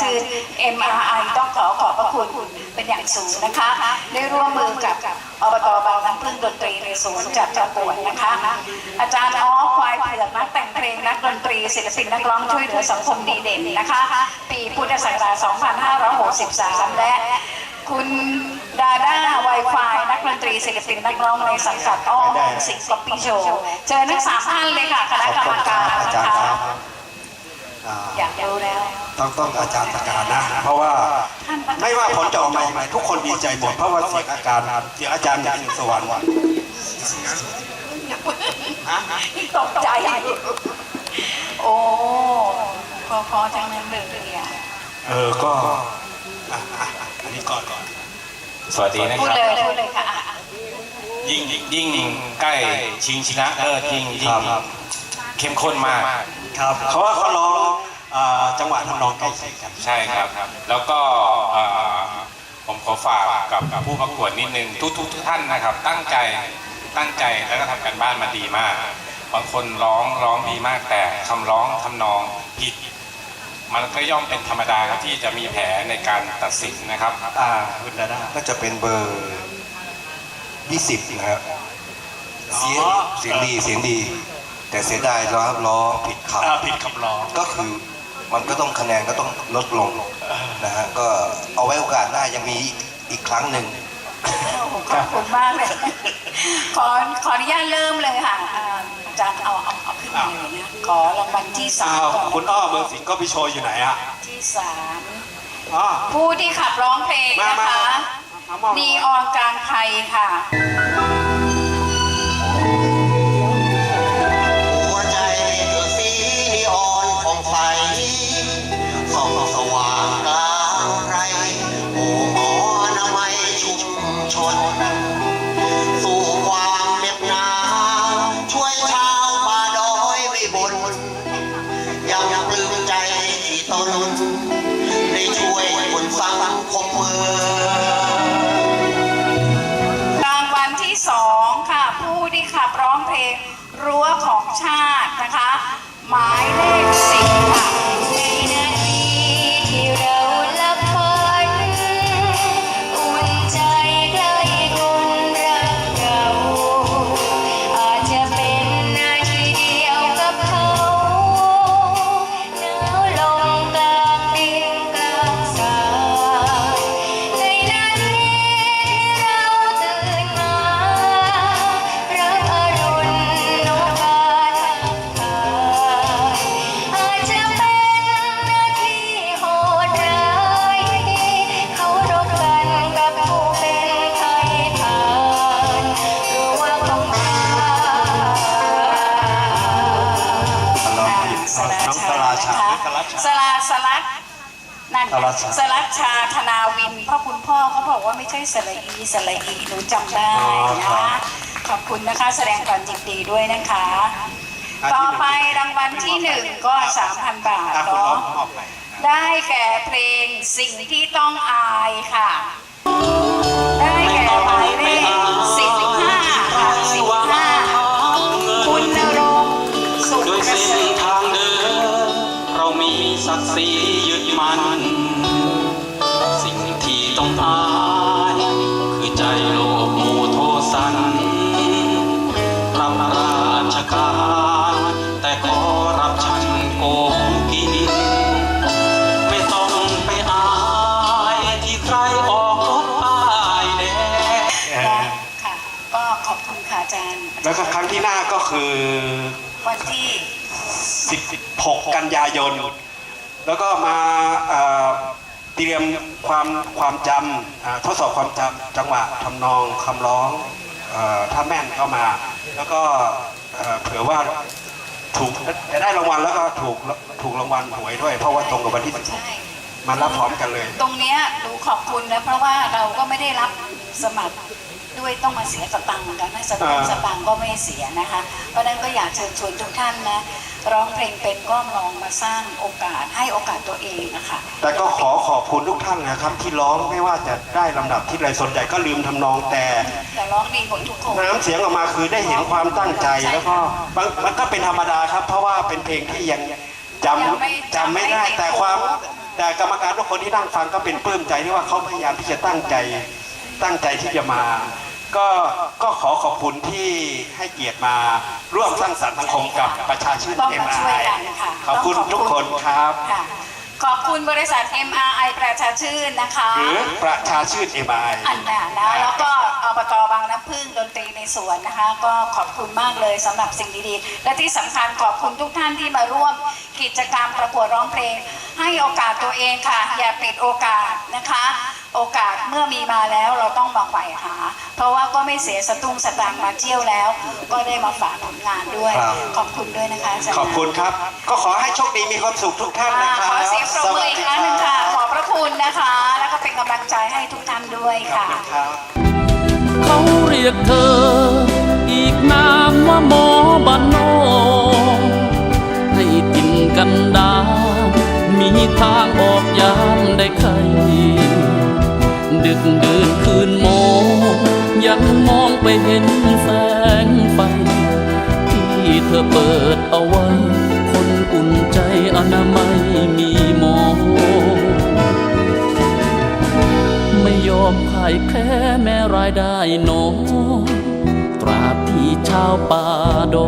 ษัทประชาชื่น MRI ต้องขอขอบพระคุณเป็นอย่างสูงนะคะ ได้ร่วมมือกับอบตบางน้ำพึ่งดนตรีในศูนย์จัดประกวดนะคะ อาจารย์อ้อควายเผือกนักแต่งเพลงนักดนตรีศิลปินนักร้องช่วยเหลือสังคมดีเด่นนะคะ ปีพุทธศักราช 2563 และคุณดาด้าไวไฟนักดนตรีศิลปินนักร้องในสังกัดอ้อมสิงห์ก๊อปปี้โชว์เจอทั้งสามท่านเลยค่ะคณะกรรมการอานะจารย์คคะรับอ่าอยากรู้แล้ว ต้องต้องอาจารย์ประกาศนะ เพราะว่าไม่ว่าผลจะออกมาอย่างไรทุกคนดีใจหมดเพราะว่าเสียงอาการเสียงอาจารย์อย่างสวรรค์ตกใจโอ้พอพอจังนั้นเลยอะเออก็อะอะอันนี้ก่อนก่อนสวัสดีนะพูคดรับเลยพูดเลยค่ะอะอะยิ่งยิ่งใกล้ชิงชนะเลิศยิ่งยิ่งเข้มข้นมาก ครับเขาว่าเขาร้อง อ่าจังหวะทำนองใกล้เคียงกัน ใช่ครับแล้วก็เอ่อผมขอฝากกับผู้ประกวดนิดนึงทุกทุกทุกท่านนะครับ ตั้งใจตั้งใจแล้วก็ทำกันบ้านมาดีมาก บางคนร้องร้องดีมากแต่คำร้องทำนองผิด มันก็ย่อมเป็นธรรมดาครับที่จะมีแผลในการตัดสินนะครับ อ่าคุณดาด้า ก็จะเป็นเบอร์ 20 นะครับ เสียงเสียงดีเสียงดี แต่เสียดายร้องร้องผิดคำผิดคำร้องก็คือ มันก็ต้องคะแนนก็ต้องลดลงนะฮะก็เอาไว้โอกาสหน้ายังมีอีกครั้งหนึ่งขอบคุณมากเลย ขอขออนุญาตเริ่มเลยค่ะอ่าอาจารย์เอาเอาเอาขึ้นมาเลยนะขอรางวัลที่สาอ้ามวก่อนคุณอ้อเมืองสิงห์ก็พี่โชยอยู่ไหนอะที่สามอ๋อผู้ที่ขับร้องเพลงมานะมาคะมามอบนีออนการไทยค่ะ เมืองรางวัลที่สองค่ะ ผู้ที่ขับร้องเพลงรั้วของชาตินะคะ หมายเลขสิบค่ะ ลาน้องชาสลาชานะคะสลาสลักนั่นสลัดชาสลัดชาธนาวินเพราะคุณพ่อเขาบอกว่าไม่ใช่สระอีสระอีหนูจำได้นะคะขอบคุณนะคะ แสดงความยินดีด้วยนะคะ ต่อไปรางวัลที่หนึ่งก็3,000บาทอะคุณอ้อเนาะมมอบไปได้แก่เพลงสิ่งที่ต้องอายค่ะ ได้แก่หมายเลขสิ ศักดิ์ศรียึดมันสิ่งที่ต้องอาย คือใจโลภโมโทสันรับราชการ แต่ขอรับฉันโกงกิน ไม่ต้องไปอายที่ใครออกรถป้ายแดงค่ะ ก็ขอบคุณค่ะอาจารย์ แล้วก็ครั้งที่หน้าก็คือวันที่ 16 กันยายน แล้วก็มาเอ่อเตรียมความความจำอ่าทดสอบความจำจังหวะทำนองคำร้องเอ่อถ้าแม่นก็มา แล้วก็เอ่อเผื่อว่าถูกจะได้รางวัลแล้วก็ถูกถูกรางวัลหวยด้วย เพราะว่าตรงกับวันที่ใช่16มารับพร้อมกันเลย ตรงเนี้ยหนูขอบคุณนะเพราะว่าเราก็ไม่ได้รับสมัครด้วยต้องมาเสียสตังค์กันนะสตังค์อ่าสตังค์ก็ไม่เสียนะคะ เพราะฉะนั้นก็อยากเชิญชวนทุกท่านนะ ร้องเพลงเป็นก็ลองมาสร้างโอกาสให้โอกาสตัวเองนะคะแต่ก็ขอขอบคุณทุกท่านนะครับ ที่ร้องไม่ว่าจะได้ลำดับที่ไรส่วนใหญ่ก็ลืมทำนองแต่ แต่ร้องดีหมดทุกคน น้ำเสียงออกมาคือได้เห็นความตั้งใจแล้วก็บางมันก็เป็นธรรมดาครับ เพราะว่าเป็นเพลงที่ยังจยังไม่ำจำไม่ได้จำไม่ได้แต่ความแต่กรรมการทุกคนที่นั่งฟังก็เป็นปลื้มใจที่ว่าเขาพยายามที่จะตั้งใจตั้งใจที่จะมา ก็ก็ขอขอบคุณที่ให้เกียรติมาร่วมสร้างสรรค์สังคมกับประชาชื่นต้องเอ็มมาไอช่วยกันค่ะขอบคุณต้องทุกคนครับ ค่ะขอบคุณบริษัท MRI ประชาชื่นนะคะ หรือประชาชื่นเอ็มไอ อันน่ะนะแล้วก็ อบตบางน้ำพึ่งดนตรีในสวนนะคะ ก็ขอบคุณมากเลยสำหรับสิ่งดีๆ และที่สำคัญขอบคุณทุกท่านที่มาร่วมกิจกรรมประกวดร้องเพลง ให้โอกาสตัวเองค่ะ อย่าปิดโอกาสนะคะ โอกาสเมื่อมีมาแล้วเราต้องมาไขว่หา เพราะว่าก็ไม่เสียสตุ้งสตางค์มาเที่ยวแล้ว ก็ได้มาฝากผลงานด้วย ครับ ขอบคุณด้วยนะคะาจารย์ขอบคุณครับ ก็ขอให้โชคดีมีความสุขทุกท่านนะค่ะครับขอเสียงปรบมืออีกครั้งหนึ่งค่ะ ขอบพระคุณนะคะ แล้วก็เป็นกำลังใจให้ทุกท่านด้วยขอบค่ะคุณครับ เขาเรียกเธอ อีกนามว่าหมอบ้านนอกให้ตินกันดา มีทางออกยามได้ใคร ดึกเดินคืนมองยังมองไปเห็นแสงไฟที่เธอเปิดเอาไว้ คนอุ่นใจอนามัยมี มอไม่ยอมพ่ายแพ้แม้รายได้น้อยตราบที่ชาวป่าดอ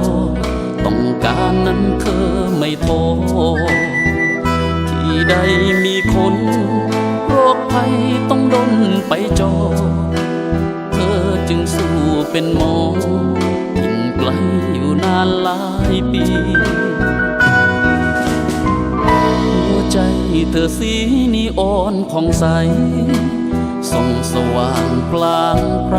ต้องการนั้นเธอไม่ท้อที่ใดมีคนโรคภัยต้องดนไปจอ เธอจึงสู้เป็นหมอยิ่งไกลอยู่นานหลายปีหัวใจเธอสีนีออนผ่องใส ส่องสว่างกลางไพร